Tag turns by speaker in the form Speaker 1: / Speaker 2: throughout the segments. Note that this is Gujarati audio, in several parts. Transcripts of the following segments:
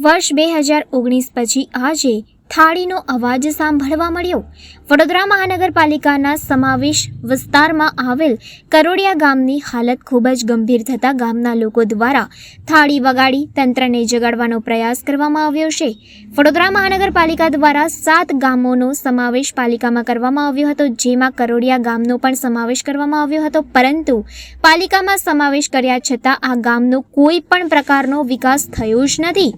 Speaker 1: વર્ષ બે હજાર ઓગણીસ પછી આજે થાળીનો અવાજ સાંભળવા મળ્યો. વડોદરા મહાનગરપાલિકાના સમાવેશ વિસ્તારમાં આવેલ કરોડિયા ગામની હાલત ખૂબ જ ગંભીર થતાં ગામના લોકો દ્વારા થાળી વગાડી તંત્રને જગાડવાનો પ્રયાસ કરવામાં આવ્યો છે. વડોદરા મહાનગરપાલિકા દ્વારા સાત ગામોનો સમાવેશ પાલિકામાં કરવામાં આવ્યો હતો, જેમાં કરોડિયા ગામનો પણ સમાવેશ કરવામાં આવ્યો હતો. પરંતુ પાલિકામાં સમાવેશ કર્યા છતાં આ ગામનો કોઈ પણ પ્રકારનો વિકાસ થયો જ નથી.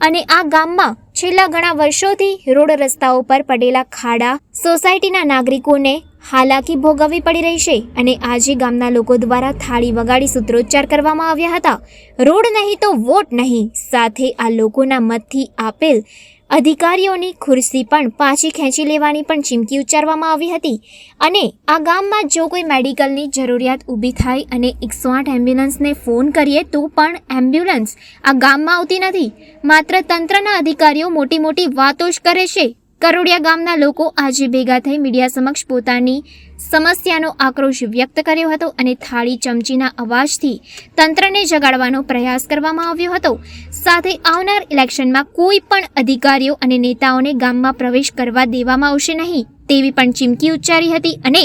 Speaker 1: અને આ ગામમાં છેલ્લા ઘણા વર્ષોથી રોડ રસ્તાઓ પર પડેલા ખાડા સોસાયટીના નાગરિકોને હાલાકી ભોગવવી પડી રહી છે અને આજે ગામના લોકો દ્વારા થાળી વગાડી સૂત્રોચ્ચાર કરવામાં આવ્યા હતા. રોડ નહીં તો વોટ નહીં. સાથે આ લોકોના મતથી આપેલ અધિકારીઓની ખુરશી પણ પાછી ખેંચી લેવાની પણ ચીમકી ઉચ્ચારવામાં આવી હતી. અને આ ગામમાં જો કોઈ મેડિકલની જરૂરિયાત ઊભી થાય અને એકસો આઠ એમ્બ્યુલન્સને ફોન કરીએ, તો પણ એમ્બ્યુલન્સ આ ગામમાં આવતી નથી. માત્ર તંત્રના અધિકારીઓ મોટી મોટી વાતો જ કરે છે. કરોડિયા ગામના લોકો આજે ભેગા થઈ મીડિયા સમક્ષ પોતાની સમસ્યાનો આક્રોશ વ્યક્ત કર્યો હતો અને થાળી ચમચીના અવાજથી તંત્રને જગાડવાનો પ્રયાસ કરવામાં આવ્યો હતો. સાથે આવનાર ઇલેક્શનમાં કોઈ પણ અધિકારીઓ અને નેતાઓને ગામમાં પ્રવેશ કરવા દેવામાં આવશે નહીં તેવી પણ ચીમકી ઉચ્ચારી હતી અને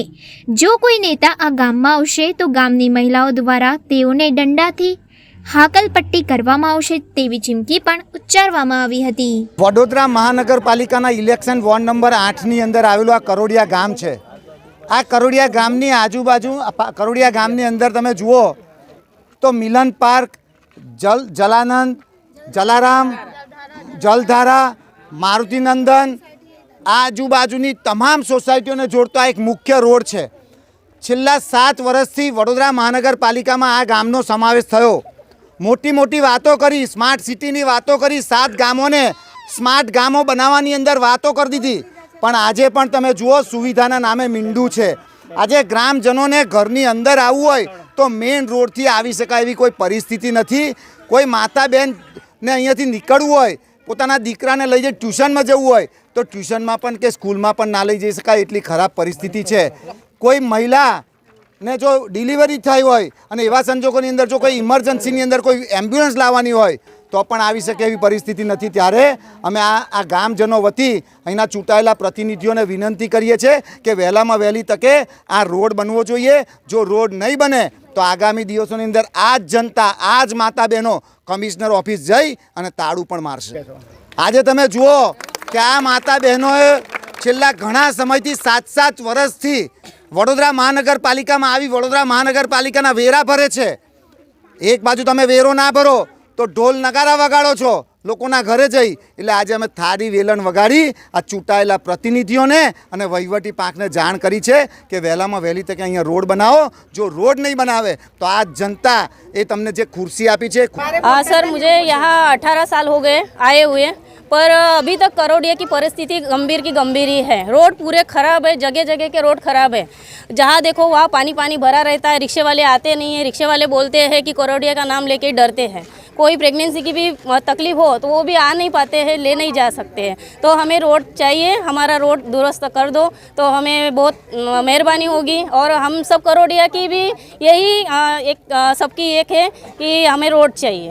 Speaker 1: જો કોઈ નેતા આ ગામમાં આવશે તો ગામની મહિલાઓ દ્વારા તેઓને દંડાથી હાકલપટ્ટી કરવામાં આવશે તેવી ચીમકી પણ ઉચ્ચારવામાં આવી હતી.
Speaker 2: વડોદરા મહાનગરપાલિકાના ઇલેક્શન વોર્ડ નંબર આઠની અંદર આવેલું આ કરોડિયા ગામ છે. આ કરોડિયા ગામની આજુબાજુ કરોડિયા ગામની અંદર તમે જુઓ તો મિલન પાર્ક, જલ, જલાનંદ, જલારામ, જલધારા, મારુતિનંદન આજુબાજુની તમામ સોસાયટીઓને જોડતો આ એક મુખ્ય રોડ છે. છેલ્લા સાત વર્ષથી વડોદરા મહાનગરપાલિકામાં આ ગામનો સમાવેશ થયો. મોટી મોટી વાતો કરી સ્માર્ટ સિટીની વાતો કરી, સાત ગામોને સ્માર્ટ ગામો બનાવવાની અંદર વાતો કરી દીધી. પણ આજે પણ તમે જુઓ, સુવિધાના નામે મીંડું છે. આજે ગ્રામજનોને ઘરની અંદર આવવું હોય તો મેઇન રોડથી આવી શકાય એવી કોઈ પરિસ્થિતિ નથી. કોઈ માતા બહેનને અહીંયાથી નીકળવું હોય, પોતાના દીકરાને લઈ જઈ ટ્યુશનમાં જવું હોય, તો ટ્યુશનમાં પણ કે સ્કૂલમાં પણ ના લઈ જઈ શકાય એટલી ખરાબ પરિસ્થિતિ છે. કોઈ મહિલા ને જો ડિલિવરી થઈ હોય અને એવા સંજોગોની અંદર જો કોઈ ઇમરજન્સીની અંદર કોઈ એમ્બ્યુલન્સ લાવવાની હોય તો પણ આવી શકે એવી પરિસ્થિતિ નથી. ત્યારે અમે આ આ ગામજનો વતી અહીંના ચૂંટાયેલા પ્રતિનિધિઓને વિનંતી કરીએ છીએ કે વહેલામાં વહેલી તકે આ રોડ બનવો જોઈએ. જો રોડ નહીં બને તો આગામી દિવસોની અંદર આ જ જનતા આ જ માતા બહેનો કમિશનર ઓફિસ જઈ અને તાળું પણ મારશે. આજે તમે જુઓ કે આ માતા બહેનોએ છેલ્લા ઘણા સમયથી સાત સાત વર્ષથી વડોદરા મહાનગરપાલિકામાં આવી વડોદરા મહાનગરપાલિકાના વેરા ભરે છે. એક બાજુ તમે વેરો ના ભરો, તો ઢોલ નગારા વગાડો છો. લોકોના ઘરે જઈ, એટલે આજે અમે થાળી વેલણ વગાડી, આ ચૂંટાયેલા પ્રતિનિધિઓને અને વહીવટી પાંખને જાણ કરી છે કે વહેલામાં વહેલી તકે અહીંયા રોડ બનાવો. જો રોડ નહીં બનાવે, તો આ જનતા એ તમને જે ખુરશી આપી છે
Speaker 3: સર, મુજે યહાં અઠારહ સાલ હો ગયે, આયે હુએ. पर अभी तक करोड़िया की परिस्थिति गंभीर की गंभीर ही। है रोड पूरे खराब है, जगह जगह के रोड खराब है। जहाँ देखो, वहाँ पानी पानी भरा रहता है रिक्शे वाले आते नहीं है रिक्शे वाले बोलते हैं कि करोड़िया का नाम लेके डरते हैं। कोई प्रेगनेंसी की भी तकलीफ़ हो तो वो भी आ नहीं पाते हैं, ले नहीं जा सकते हैं। तो हमें रोड चाहिए, हमारा रोड दुरुस्त कर दो तो हमें बहुत मेहरबानी होगी। और हम सब करोड़िया की भी यही एक सबकी एक है कि हमें रोड चाहिए।